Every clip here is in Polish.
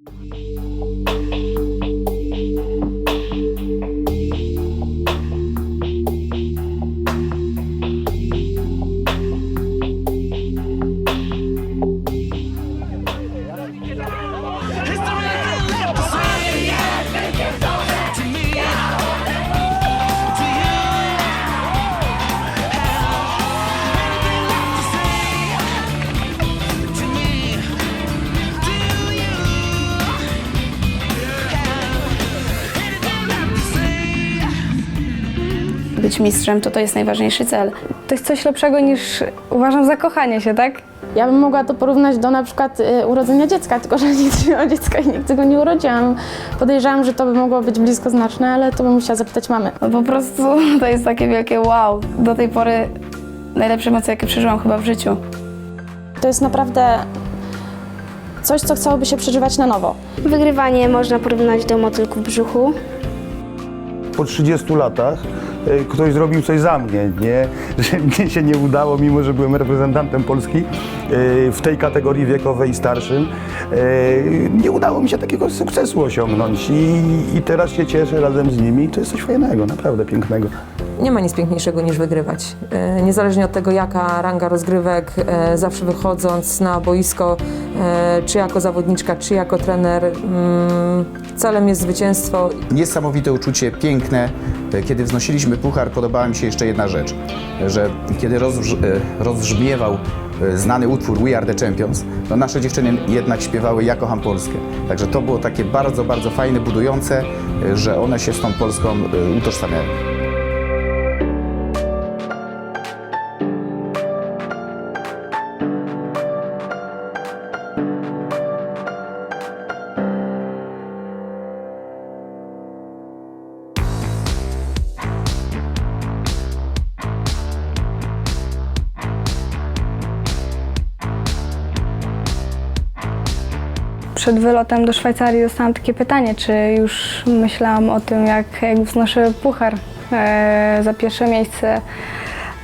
Być mistrzem to to jest najważniejszy cel. To jest coś lepszego niż uważam zakochanie się, tak? Ja bym mogła to porównać do na przykład y, urodzenia dziecka, tylko że nigdy nie miałam dziecka i nigdy go nie urodziłam. Podejrzewam, że to by mogło być blisko znaczne, ale to bym musiała zapytać mamy. No po prostu to jest takie wielkie wow. Do tej pory najlepsze emocje, jakie przeżyłam chyba w życiu. To jest naprawdę coś, co chciałoby się przeżywać na nowo. Wygrywanie można porównać do motylku w brzuchu. po 30 latach ktoś zrobił coś za mnie, nie? Że mnie się nie udało, mimo że byłem reprezentantem Polski e, w tej kategorii wiekowej starszym. e, Nie udało mi się takiego sukcesu osiągnąć i, i teraz się cieszę razem z nimi. To jest coś fajnego, naprawdę pięknego. Nie ma nic piękniejszego niż wygrywać. E, Niezależnie od tego, jaka ranga rozgrywek, e, zawsze wychodząc na boisko, e, czy jako zawodniczka, czy jako trener, mm, celem jest zwycięstwo. Niesamowite uczucie, piękne. Kiedy wznosiliśmy puchar, podobała mi się jeszcze jedna rzecz, że kiedy rozbrz- rozbrzmiewał znany utwór We Are The Champions, no nasze dziewczyny jednak śpiewały Ja kocham Polskę. Także to było takie bardzo, bardzo fajne, budujące, że one się z tą Polską utożsamiają. Przed wylotem do Szwajcarii dostałam takie pytanie, czy już myślałam o tym, jak, jak wznoszę puchar e, za pierwsze miejsce.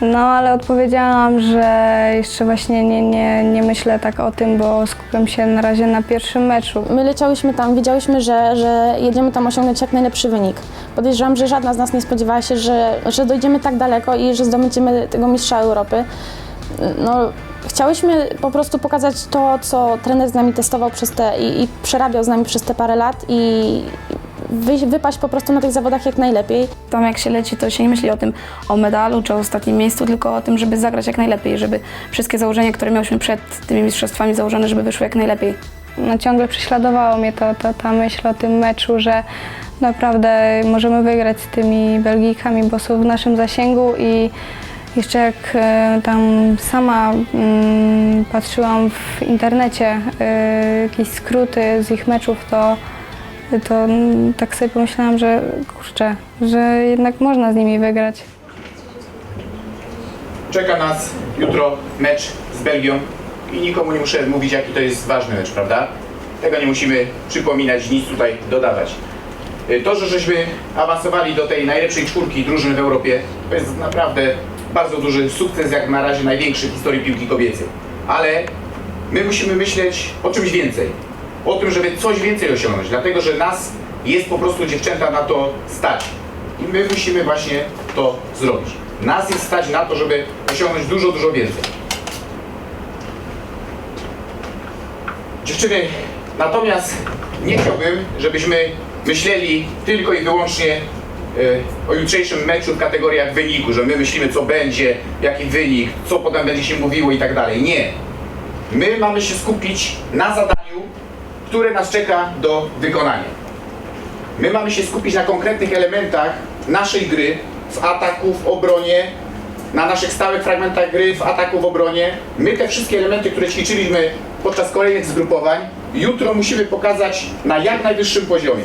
No ale odpowiedziałam, że jeszcze właśnie nie, nie, nie myślę tak o tym, bo skupiam się na razie na pierwszym meczu. My leciałyśmy tam, wiedziałyśmy, że, że jedziemy tam osiągnąć jak najlepszy wynik. Podejrzewam, że żadna z nas nie spodziewała się, że, że dojdziemy tak daleko i że zdobędziemy tego mistrza Europy. No, chciałyśmy po prostu pokazać to, co trener z nami testował przez te i, i przerabiał z nami przez te parę lat i wy, wypaść po prostu na tych zawodach jak najlepiej. Tam jak się leci, to się nie myśli o tym, o medalu czy o ostatnim miejscu, tylko o tym, żeby zagrać jak najlepiej, żeby wszystkie założenia, które miałyśmy przed tymi mistrzostwami założone, żeby wyszły jak najlepiej. No, ciągle prześladowało mnie to, to, ta myśl o tym meczu, że naprawdę możemy wygrać z tymi Belgijkami, bo są w naszym zasięgu i jeszcze jak e, tam sama mm, patrzyłam w internecie e, jakieś skróty z ich meczów, to to tak sobie pomyślałam, że kurczę, że jednak można z nimi wygrać. Czeka nas jutro mecz z Belgią i nikomu nie muszę mówić, jaki to jest ważny mecz, prawda? Tego nie musimy przypominać, nic tutaj dodawać. Y, To, że żeśmy awansowali do tej najlepszej czwórki drużyn w Europie, to jest naprawdę bardzo duży sukces, jak na razie największy w historii piłki kobiecej. Ale my musimy myśleć o czymś więcej. O tym, żeby coś więcej osiągnąć, dlatego że nas jest po prostu dziewczęta na to stać. I my musimy właśnie to zrobić. Nas jest stać na to, żeby osiągnąć dużo, dużo więcej. Dziewczyny, natomiast nie chciałbym, żebyśmy myśleli tylko i wyłącznie o jutrzejszym meczu w kategoriach wyniku, że my myślimy co będzie, jaki wynik, co potem będzie się mówiło i tak dalej. Nie. My mamy się skupić na zadaniu, które nas czeka do wykonania. My mamy się skupić na konkretnych elementach naszej gry w ataku, w obronie, na naszych stałych fragmentach gry, w ataku, w obronie. My te wszystkie elementy, które ćwiczyliśmy podczas kolejnych zgrupowań, jutro musimy pokazać na jak najwyższym poziomie.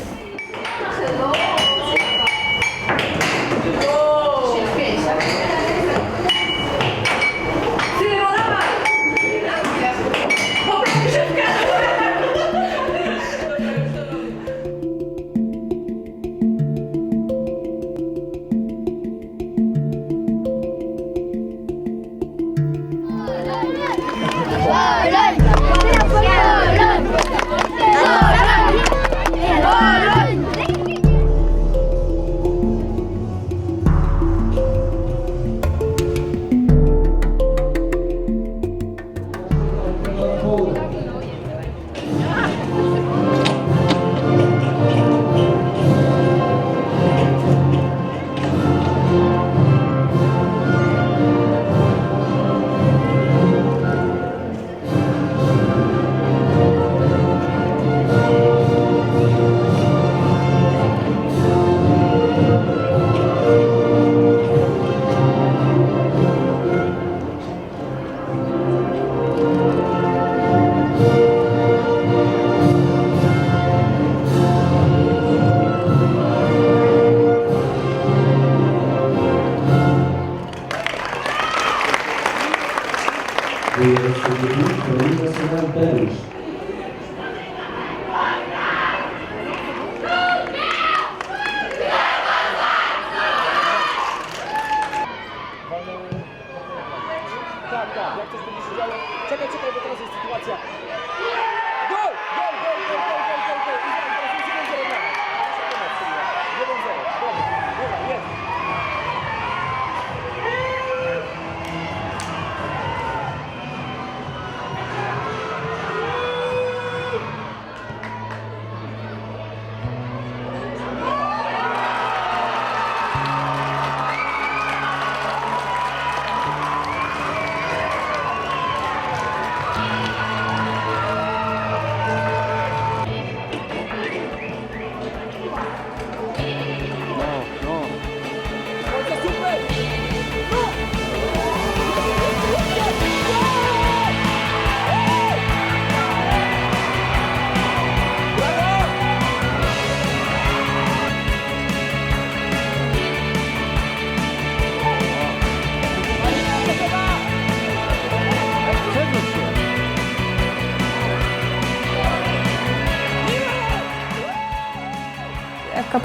de Executivo Provincial Perugia.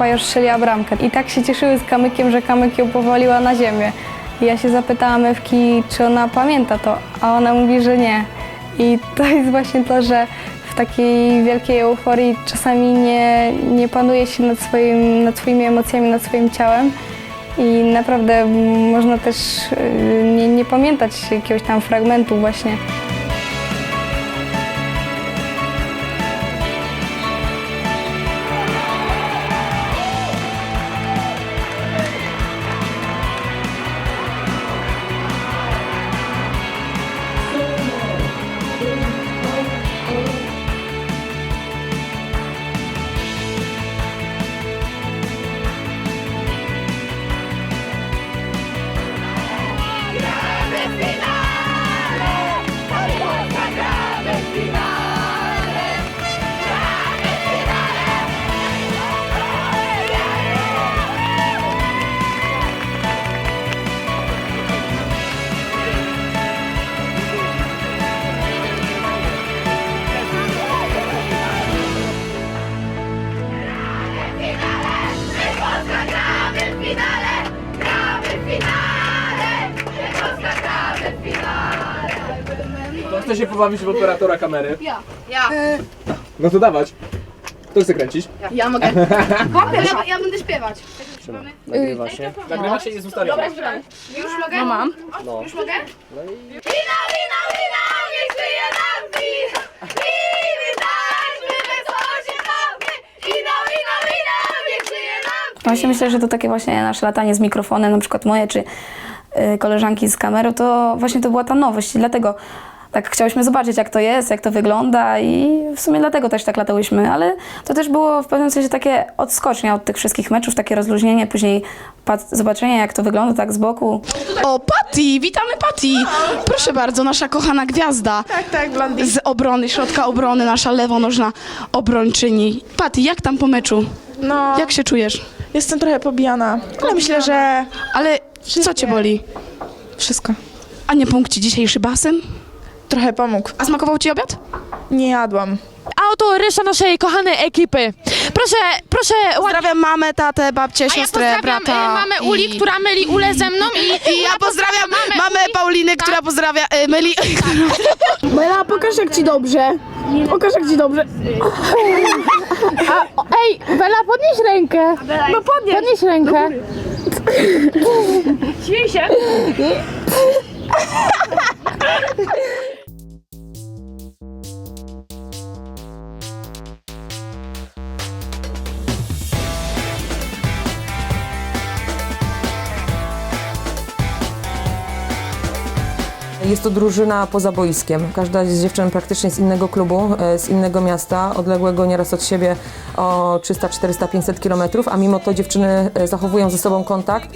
Pajosz strzeliła bramkę i tak się cieszyły z Kamykiem, że Kamyk ją powaliła na ziemię. I ja się zapytałam Ewki, czy ona pamięta to, a ona mówi, że nie. I to jest właśnie to, że w takiej wielkiej euforii czasami nie, nie panuje się nad, swoim, nad swoimi emocjami, nad swoim ciałem. I naprawdę można też y, nie, nie pamiętać jakiegoś tam fragmentu właśnie. Pobawić w operatora kamery? Ja. Ja. No to dawać. Kto chce kręcić? Ja mogę. ja, ja będę śpiewać. Nagrywa się. Nagrywa się i jest ustawione. Już mogę? No mam. Już mogę? Wina, wina, wina, niech żyje nam win. Nam Właśnie myślę, że to takie właśnie nasze latanie z mikrofonem, na przykład moje czy y, koleżanki z kamerą, to właśnie to była ta nowość i dlatego tak chciałyśmy zobaczyć, jak to jest, jak to wygląda i w sumie dlatego też tak latałyśmy, ale to też było w pewnym sensie takie odskocznia od tych wszystkich meczów, takie rozluźnienie, później pat- zobaczenie, jak to wygląda tak z boku. O, Patty! Witamy Patty! Proszę bardzo, nasza kochana gwiazda. Tak, tak, Z obrony, środka obrony, nasza lewonożna obrończyni. Patty, jak tam po meczu? No, Jak się czujesz? jestem trochę pobijana, ale myślę, że Ale co cię boli? wszystko. A nie punkci dzisiejszy basen? Trochę pomógł. A smakował ci obiad? Nie jadłam. A oto reszta naszej kochanej ekipy. Proszę, proszę, ładnie. Pozdrawiam mamę, tatę, babcię, A ja siostrę, pozdrawiam brata. e, mamę i- Uli, która myli Ulę ze mną i, I ja pozdrawiam mamę mamę Uli. Pauliny, która pozdrawia, y, myli... Bela, pokaż jak ci dobrze. Pokaż jak ci dobrze. Ej, Bela, podnieś rękę. No podnieś. Podnieś rękę. Śmiej się. Jest to drużyna poza boiskiem. Każda z dziewczyn praktycznie z innego klubu, e, z innego miasta, odległego nieraz od siebie o 300, 400, 500 kilometrów, a mimo to dziewczyny e, zachowują ze sobą kontakt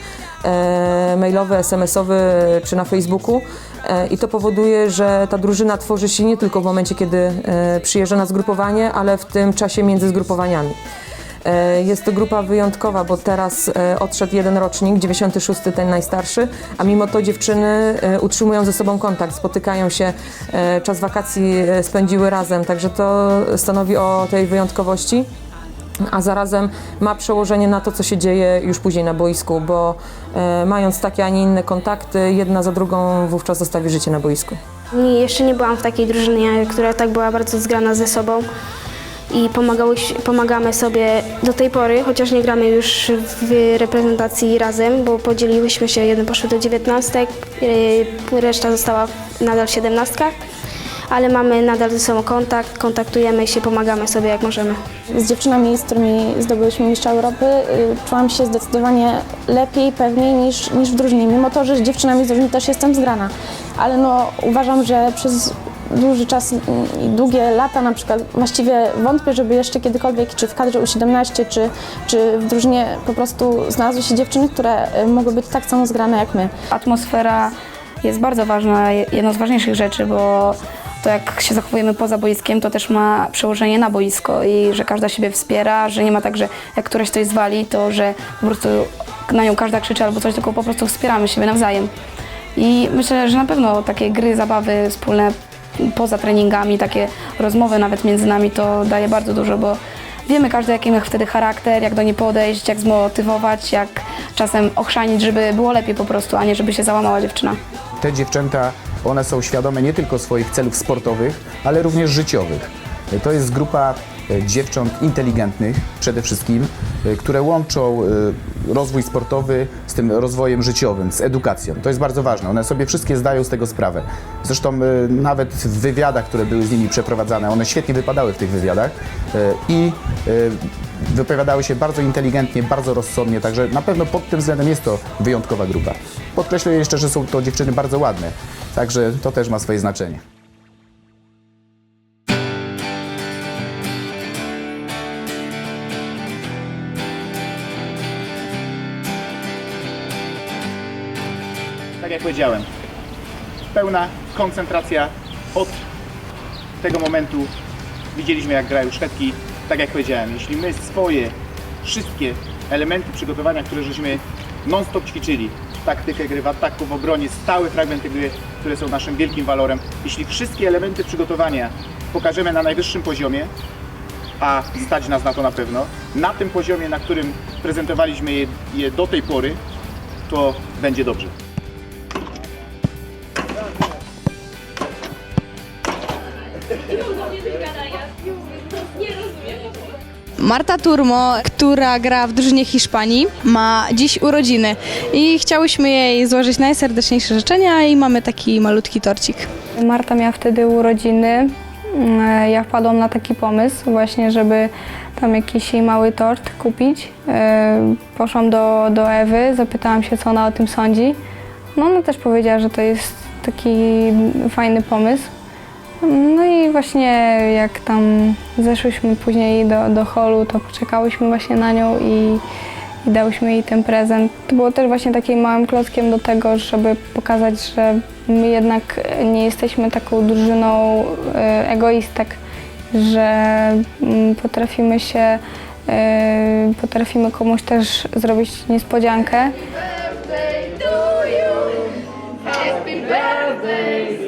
e, mailowy, SMS-owy czy na Facebooku. E, I to powoduje, że ta drużyna tworzy się nie tylko w momencie, kiedy e, przyjeżdża na zgrupowanie, ale w tym czasie między zgrupowaniami. E, Jest to grupa wyjątkowa, bo teraz e, odszedł jeden rocznik, 96, ten najstarszy, a mimo to dziewczyny e, utrzymują ze sobą kontakt, spotykają się, czas wakacji spędziły razem, także to stanowi o tej wyjątkowości a zarazem ma przełożenie na to, co się dzieje już później na boisku, bo e, mając takie, a nie inne kontakty, jedna za drugą wówczas zostawi życie na boisku. I jeszcze nie byłam w takiej drużynie, która tak była bardzo zgrana ze sobą i pomagamy sobie do tej pory, chociaż nie gramy już w reprezentacji razem, bo podzieliłyśmy się, jeden poszedł do dziewiętnastek, yy, reszta została nadal w siedemnastkach, ale mamy nadal ze sobą kontakt, kontaktujemy się, pomagamy sobie jak możemy. Z dziewczynami, z którymi zdobyłyśmy mistrza Europy, y, czułam się zdecydowanie lepiej, pewniej niż, niż w drużynie. Mimo to, że z dziewczynami z drużyny też jestem zgrana. Ale no, uważam, że przez duży czas i długie lata na przykład właściwie wątpię, żeby jeszcze kiedykolwiek, czy w kadrze U17, czy, czy w drużynie po prostu znalazły się dziewczyny, które y, mogły być tak samo zgrane jak my. Atmosfera jest bardzo ważna, je- jedną z ważniejszych rzeczy, bo to jak się zachowujemy poza boiskiem, to też ma przełożenie na boisko i że każda siebie wspiera, że nie ma tak, że jak któraś coś zwali, to że po prostu na nią każda krzyczy albo coś, tylko po prostu wspieramy siebie nawzajem. I myślę, że na pewno takie gry, zabawy wspólne poza treningami, takie rozmowy nawet między nami to daje bardzo dużo, bo wiemy każdy jaki ma wtedy charakter, jak do niej podejść, jak zmotywować, jak czasem ochrzanić, żeby było lepiej po prostu, a nie żeby się załamała dziewczyna. Te dziewczęta, one są świadome nie tylko swoich celów sportowych, ale również życiowych. To jest grupa dziewcząt inteligentnych przede wszystkim, e, które łączą e, rozwój sportowy z tym rozwojem życiowym, z edukacją. To jest bardzo ważne. One sobie wszystkie zdają z tego sprawę. Zresztą e, nawet w wywiadach, które były z nimi przeprowadzane, one świetnie wypadały w tych wywiadach e, i e, wypowiadały się bardzo inteligentnie, bardzo rozsądnie, także na pewno pod tym względem jest to wyjątkowa grupa. Podkreślę jeszcze, że są to dziewczyny bardzo ładne, także to też ma swoje znaczenie. Powiedziałem, pełna koncentracja od tego momentu. Widzieliśmy jak grają Szwedki, tak jak powiedziałem, jeśli my swoje wszystkie elementy przygotowania, które żeśmy non-stop ćwiczyli, taktykę gry w ataku, w obronie, stałe fragmenty gry, które są naszym wielkim walorem, jeśli wszystkie elementy przygotowania pokażemy na najwyższym poziomie, a stać nas na to na pewno, na tym poziomie, na którym prezentowaliśmy je, je do tej pory, to będzie dobrze. Marta Turmo, która gra w drużynie Hiszpanii, ma dziś urodziny i chciałyśmy jej złożyć najserdeczniejsze życzenia i mamy taki malutki torcik. Marta miała wtedy urodziny. Mm, Ja wpadłam na taki pomysł właśnie, żeby tam jakiś jej mały tort kupić. E, Poszłam do, do Ewy, zapytałam się, co ona o tym sądzi. No ona też powiedziała, że to jest taki fajny pomysł. No i właśnie jak tam zeszłyśmy później do, do holu, to poczekałyśmy właśnie na nią i, i dałyśmy jej ten prezent. To było też właśnie takim małym klockiem do tego, żeby pokazać, że my jednak nie jesteśmy taką drużyną e, egoistek, że mm, potrafimy się, e, potrafimy komuś też zrobić niespodziankę. birthday to you. Happy birthday,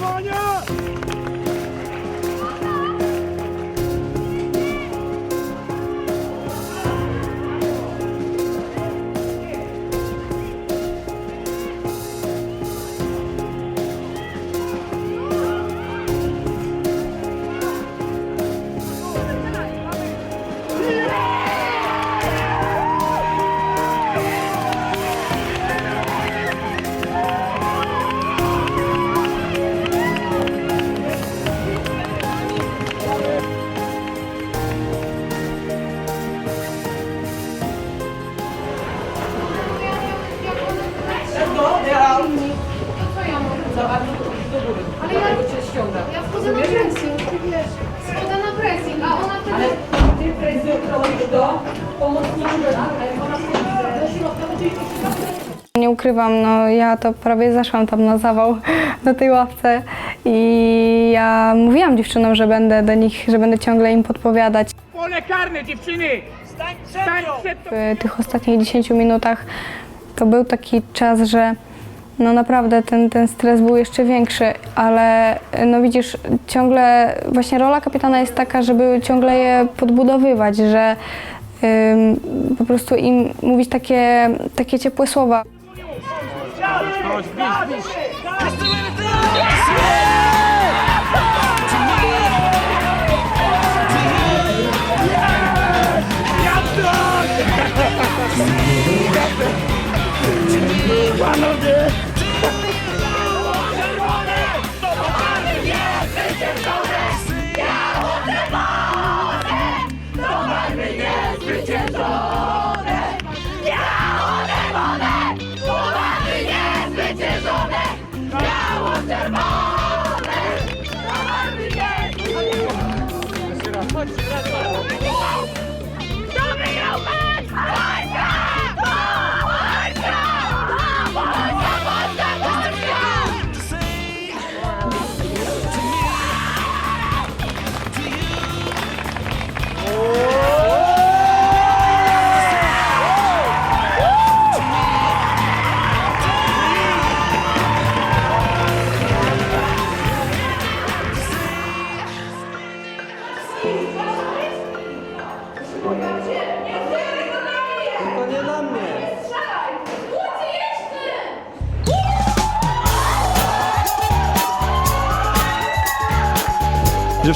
Romagna! Ja wchodzę na pressing, ty wiesz. Wchodzę na pressing, a ona wtedy... Nie ukrywam, no ja to prawie zeszłam tam na zawał na tej ławce i ja mówiłam dziewczynom, że będę do nich, że będę ciągle im podpowiadać. Pole karne, dziewczyny! Stań przed W tych ostatnich 10 minutach to był taki czas, że no naprawdę ten, ten stres był jeszcze większy, ale no widzisz, ciągle właśnie rola kapitana jest taka, żeby ciągle je podbudowywać, że ym, po prostu im mówić takie, takie ciepłe słowa.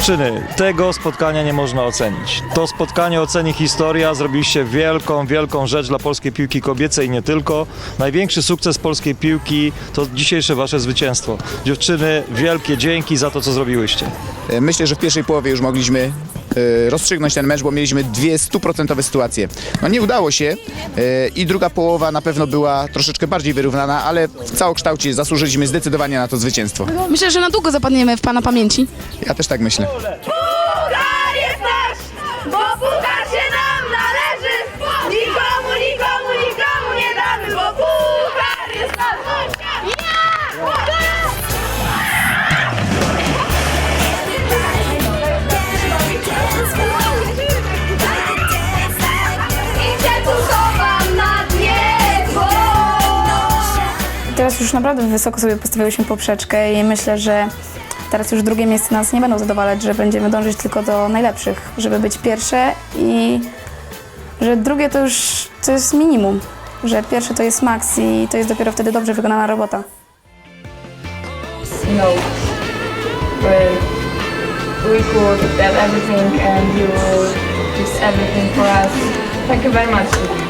Dziewczyny, tego spotkania nie można ocenić. To spotkanie oceni historia. Zrobiliście wielką, wielką rzecz dla polskiej piłki kobiecej i nie tylko. Największy sukces polskiej piłki to dzisiejsze wasze zwycięstwo. Dziewczyny, wielkie dzięki za to, co zrobiłyście. E, Myślę, że w pierwszej połowie już mogliśmy e, rozstrzygnąć ten mecz, bo mieliśmy dwie stuprocentowe sytuacje. No nie udało się e, i druga połowa na pewno była troszeczkę bardziej wyrównana, ale w całokształcie zasłużyliśmy zdecydowanie na to zwycięstwo. Myślę, że na długo zapadniemy w Pana pamięci. Ja też tak myślę. Teraz już naprawdę wysoko sobie postawiłyśmy poprzeczkę i myślę, że teraz już drugie miejsce nas nie będą zadowalać, że będziemy dążyć tylko do najlepszych, żeby być pierwsze i że drugie to już to jest minimum, że pierwsze to jest maks i to jest dopiero wtedy dobrze wykonana robota. but we could get everything and you everything for us. Thank you very much.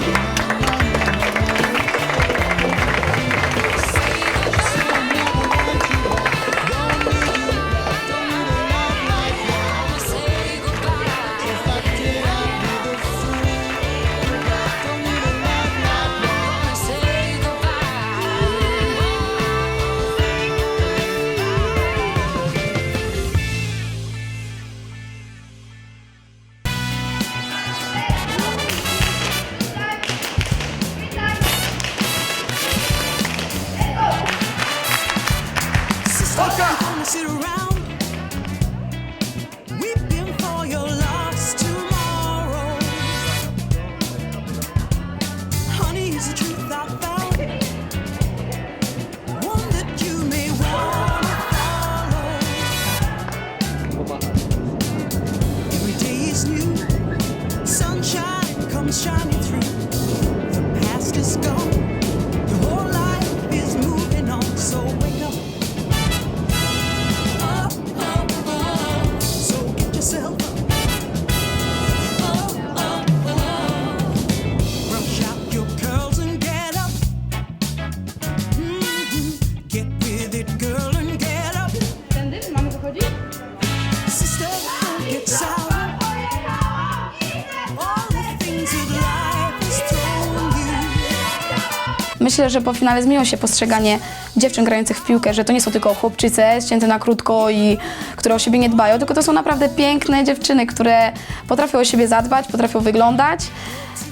Myślę, że po finale zmieniło się postrzeganie dziewczyn grających w piłkę, że to nie są tylko chłopczyce ścięte na krótko i które o siebie nie dbają, tylko to są naprawdę piękne dziewczyny, które potrafią o siebie zadbać, potrafią wyglądać.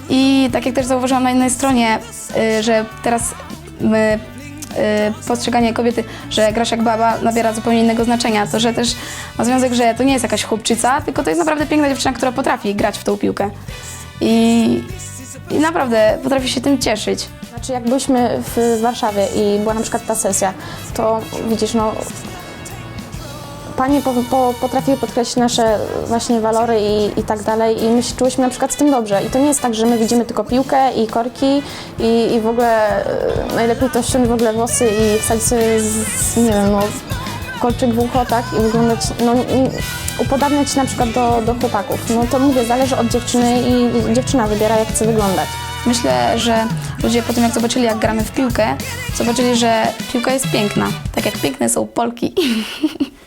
I tak jak też zauważyłam na jednej stronie, y, że teraz my, y, postrzeganie kobiety, że grasz jak baba nabiera zupełnie innego znaczenia. To, że też ma związek, że to nie jest jakaś chłopczyca, tylko to jest naprawdę piękna dziewczyna, która potrafi grać w tą piłkę. I, i naprawdę potrafi się tym cieszyć. Znaczy jak byliśmy w Warszawie i była na przykład ta sesja, to widzisz, no panie po, po, potrafiły podkreślić nasze właśnie walory i, i tak dalej i my się czułyśmy na przykład z tym dobrze. I to nie jest tak, że my widzimy tylko piłkę i korki i, i w ogóle e, najlepiej to ściągnąć w ogóle włosy i wsadzić sobie z, z, nie wiem, no kolczyk w ucho, tak, i wyglądać, no i upodabniać się na przykład do, do chłopaków. No to mówię, zależy od dziewczyny i dziewczyna wybiera jak chce wyglądać. Myślę, że ludzie po tym jak zobaczyli jak gramy w piłkę, zobaczyli, że piłka jest piękna. Tak jak piękne są Polki.